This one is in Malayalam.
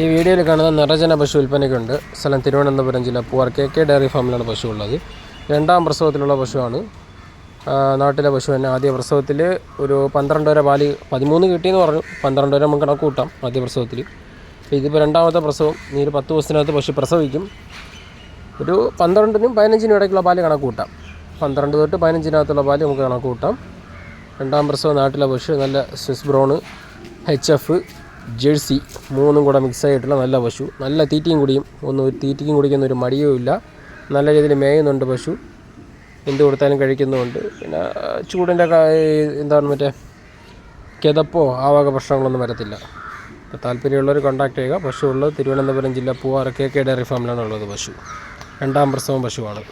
ഈ വീഡിയോയിൽ കാണുന്ന നിറജന പശു വിൽപ്പനയ്ക്കുണ്ട്. സ്ഥലം തിരുവനന്തപുരം ജില്ല പൂവാർ. കെ കെ ഡയറി ഫാമിലാണ് പശു ഉള്ളത് രണ്ടാം പ്രസവത്തിലുള്ള പശുവാണ്. നാട്ടിലെ പശു തന്നെ. ആദ്യ പ്രസവത്തിൽ ഒരു പന്ത്രണ്ട് വരെ പാൽ പതിമൂന്ന് കിട്ടിയെന്ന് പറഞ്ഞു. പന്ത്രണ്ട് വരെ നമുക്ക് കണക്ക് കൂട്ടാം ആദ്യ പ്രസവത്തിൽ. ഇതിപ്പോൾ രണ്ടാമത്തെ പ്രസവം. നീ ഒരു പത്ത് ദിവസത്തിനകത്ത് പശു പ്രസവിക്കും. ഒരു പന്ത്രണ്ടിനും പതിനഞ്ചിനും ഇടയ്ക്കുള്ള പാൽ കണക്ക് കൂട്ടാം. പന്ത്രണ്ട് തൊട്ട് പതിനഞ്ചിനകത്തുള്ള പാൽ നമുക്ക് കണക്ക് കൂട്ടാം. രണ്ടാം പ്രസവം നാട്ടിലെ പശു നല്ല Swiss brown H F Jersey മൂന്നും കൂടെ മിക്സ് ആയിട്ടുള്ള നല്ല പശു. നല്ല തീറ്റയും കുടിയും ഒന്നും തീറ്റയ്ക്കും കുടിക്കുന്ന ഒരു മടിയുമില്ല നല്ല രീതിയിൽ മേയുന്നുണ്ട് പശു. എന്ത് കൊടുത്താലും കഴിക്കുന്നുമുണ്ട്. പിന്നെ ചൂടിന്റെ എന്താണ് മറ്റേ കിതപ്പോ ആ വക പ്രശ്നങ്ങളൊന്നും വരത്തില്ല. അപ്പോൾ താല്പര്യമുള്ളവർ കോൺടാക്ട് ചെയ്യുക. പശു ഉള്ളത് തിരുവനന്തപുരം ജില്ല പൂവാറ കെ കെ ഡയറി ഫാമിലാണ് ഉള്ളത് പശു. രണ്ടാം പ്രസവം പശുവാണ്.